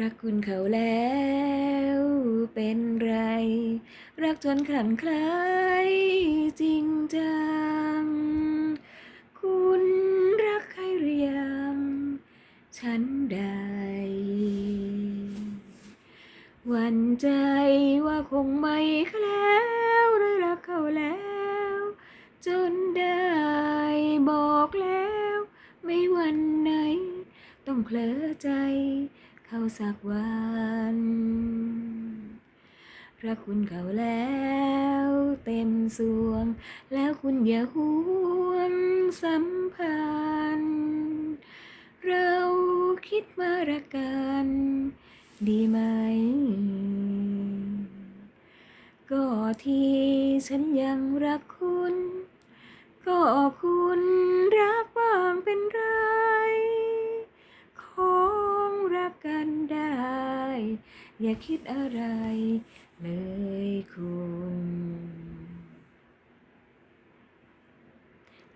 รักคุณเขาแล้วเป็นไร รักจนคลั่งไคล้จริงจัง คุณรักใครหรือยังฉันใดหวันใจว่าคงไม่แคล้วหรือรักเขาแล้ว จนได้บอกแล้ว ไม่วันไหน ต้องเพลอใจ เขาสักวัน รักคุณเขาแล้วเต็มสวง แล้วคุณอย่าห่วงสัมพันธ์เราคิดมารักกันดีไหม ก็ที่ฉันยังรักคุณ ก็คุณรักบ้างเป็นไรข อย่าคิดอะไรเลยคุณ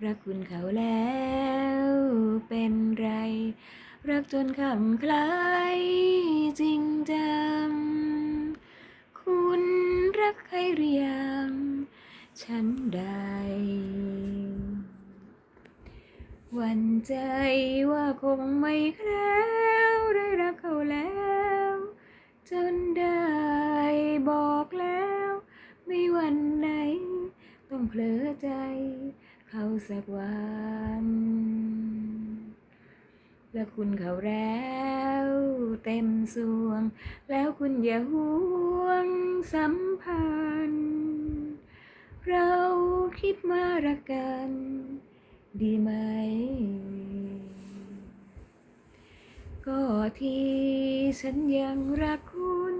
รักคุณเขาแล้วเป็นไร รักจนคำคล้ายจริงจังคุณรักใครหรือยังฉันใด วันใจว่าคงไม่แคล้วได้รักเขาแล้ว จนได้บอกแล้ว ไม่วันไหน ต้องเผลอใจ เขาสักวัน และคุณเขาแล้วเต็มสวง แล้วคุณอย่าห่วงสัมพันธ์ เราคิดมารักกัน ดีไหม ก็ที่ฉันยังรักคุณ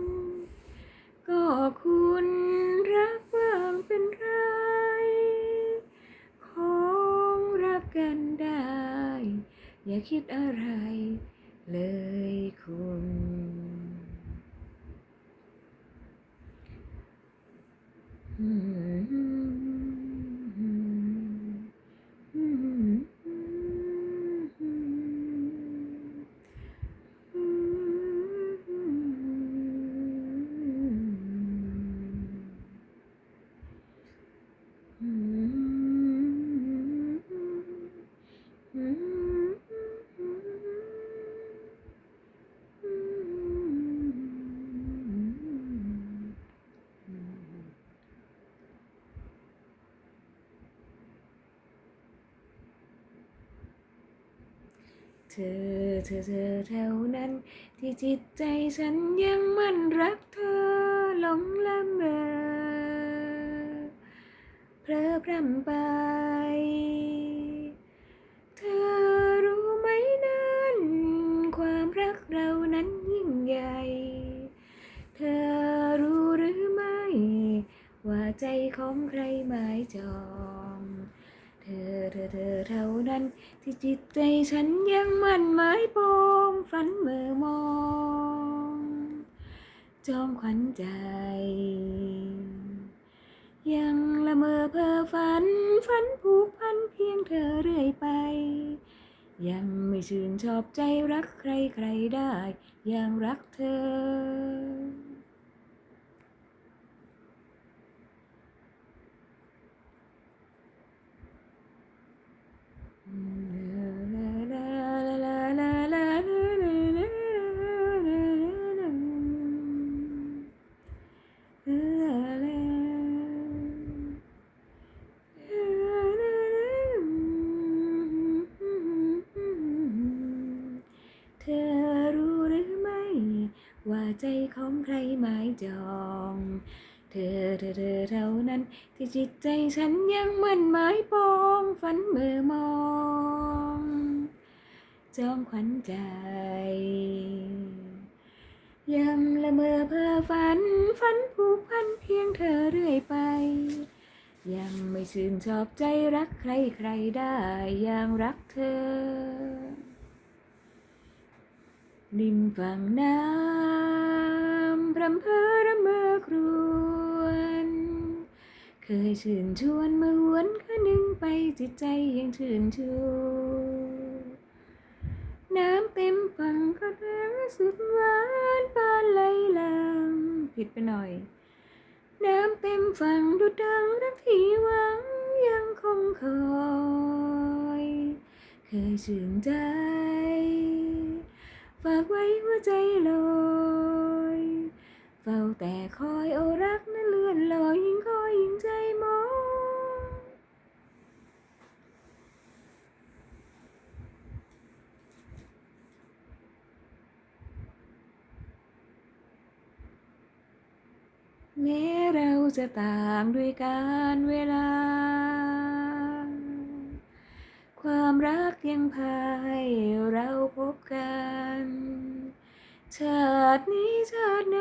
ก็คุณรักบ้างเป็นไรของรักกันได้ อย่าคิดอะไรเลยคุณอื เธอ เธอเธอแถวนั้น ที่จิตใจฉันยังมั่นรักเธอหลงละเมอเพลอพรำไป เธอรู้ไหมนั้น ความรักเรานั้นยิ่งใหญ่ เธอรู้หรือไม่ ว่าใจของใครหมายจอง อเธอเธอเท่านั้น ที่จิตใจฉันยังมั่นหมายปองฝันเมื่อมอง จอมขวัญใจ ยังละเมอเพ้อฝัน ฝันผูกพันเพียงเธอเรื่อยไป ยังไม่ชื่นชอบใจรักใครใครได้ย่างรักเธอ ใจของใครหมายจอง เธอเธอเธอเท่านั้น ที่จิตใจฉันยังมั่นหมายปองฝันเมื่อมอง จอมขวัญใจยังละเมอเพ้อฝัน ฝันผูกพันเพียงเธอเรื่อยไป ยังไม่ชื่นชอบใจรักใครใครได้อย่างรักเธอริมฝั่งน้ำ รำเพอระเมอครวนเคยชื่นชวนมื่อหวนคะนึงไปจิตใจยังชื่นชูน้ำเต็มฝั่งก็เดินสุดหวานปานไหลลังผิดไปหน่อย น้ำเต็มฝั่งดุดดังรักที่หวังยังคงคอยเคยชื่นใจ ฝากไว้หัวใจลอย เฝ้าแต่คอยโอรักนั้นเลื่อนลอยยิ่งคอยยิ่งใจมองแม้เราจะต่างด้วยการเวลา ความรักยังพาให้เราพบกัน ชาตินี้ชาติไหน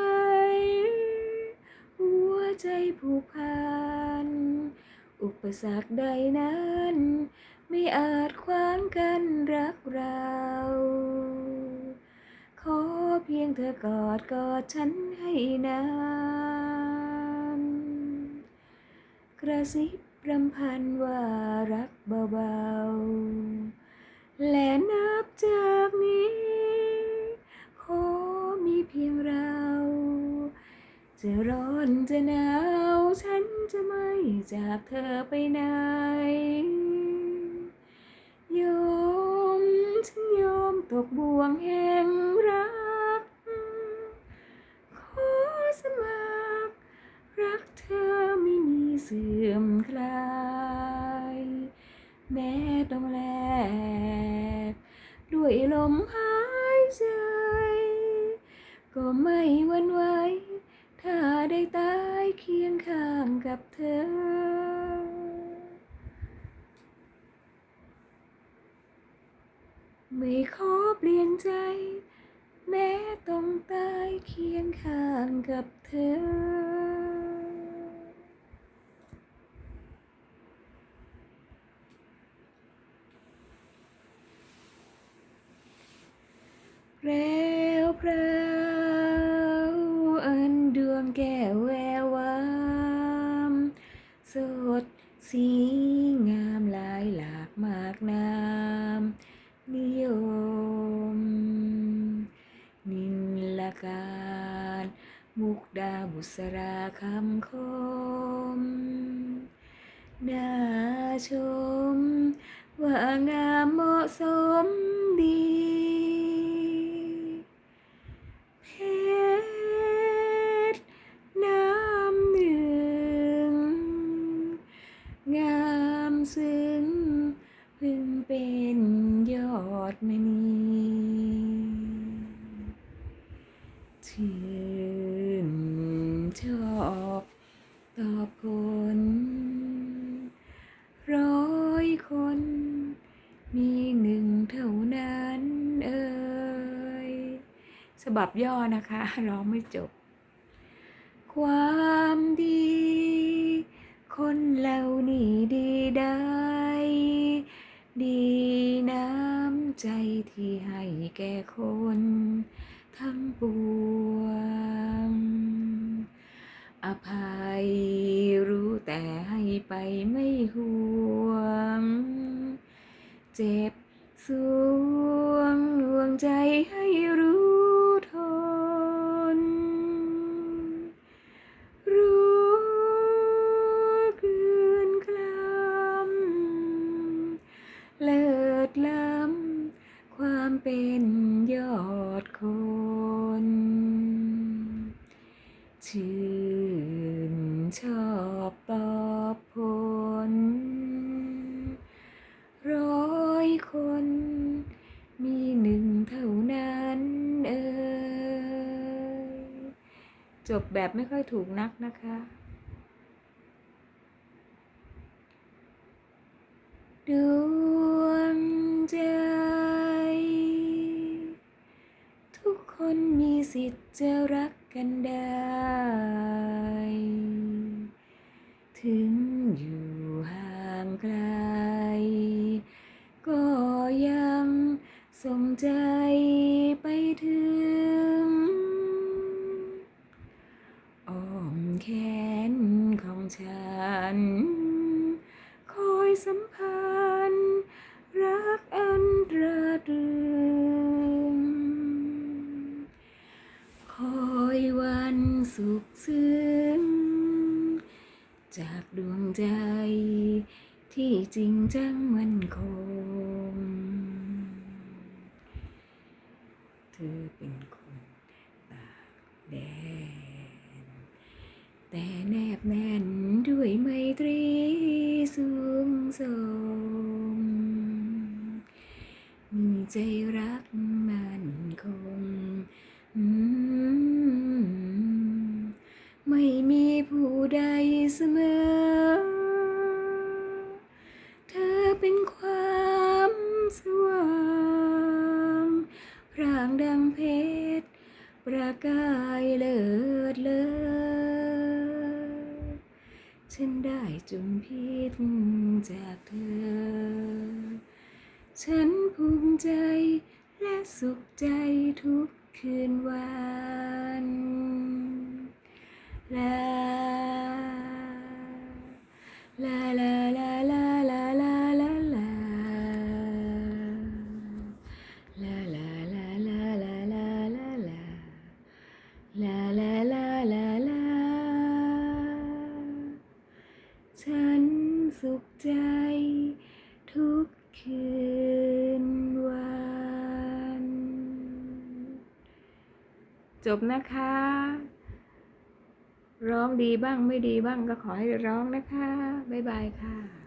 หัวใจผูกพัน อุปสรรคใดนั้น ไม่อาจขวางกันรักเรา ขอเพียงเธอกอดกอดฉันให้นานกระซิบรำพันว่ารักเบาๆ และนับจาก จะร้อนจะหนาว ฉันจะไม่จากเธอไปไหนยอมฉันยอมตกบ่วงแห่งรัก ขอสมัคร รักเธอไม่มีเสื่อมคลาย แม้ต้องแลก ด้วยลมหายใจ ก็ไม่หวันไหว ถ้าได้ตายเคียงข้างกับเธอ ไม่ขอเปลี่ยนใจ แม้ต้องตายเคียงข้างกับเธอแพรวพราอันดวงแก้วแวววามสดสีงามหลายหลากมากนาม นิยม นินละการ มุกดาบุษราคำคม น่าชม ว่างามเหมาะสมดี บับย่อนะคะร้องไม่จบ ความดี คนเหล่านี้ดีได้ ดีน้ำใจที่ให้แก่คนทั้งปวงอภัยรู้แต่ให้ไปไม่ห่วง เจ็บส บแบบไม่ค่อยถูกนักนะคะ ดวงใจ ทุกคนมีสิทธิ์จะรักกันได้ ถึงอยู่ห่างไกล ก็ยังส่งใจไปถึง แขนของฉัน คอยสัมพันธ์รักอันระดึงคอยวันสุขซึ้งจากดวงใจที่จริงจังมันคง เธอเป็นคนตากแดด แต่แนบแน่นด้วยไมตรีสูงส่งมีใจรักมันคง ไม่มีผู้ใดเสมอ เธอเป็นความสว่างร่างดังเพชรประกายเลิศ ฉันได้จุมพิษจากเธอ ฉันภูมิใจและสุขใจทุกคืนวันลาลาลา ฉันสุขใจ ทุกคืนวัน จบนะคะ ร้องดีบ้างไม่ดีบ้างก็ขอให้ร้องนะคะ บ๊ายบายค่ะ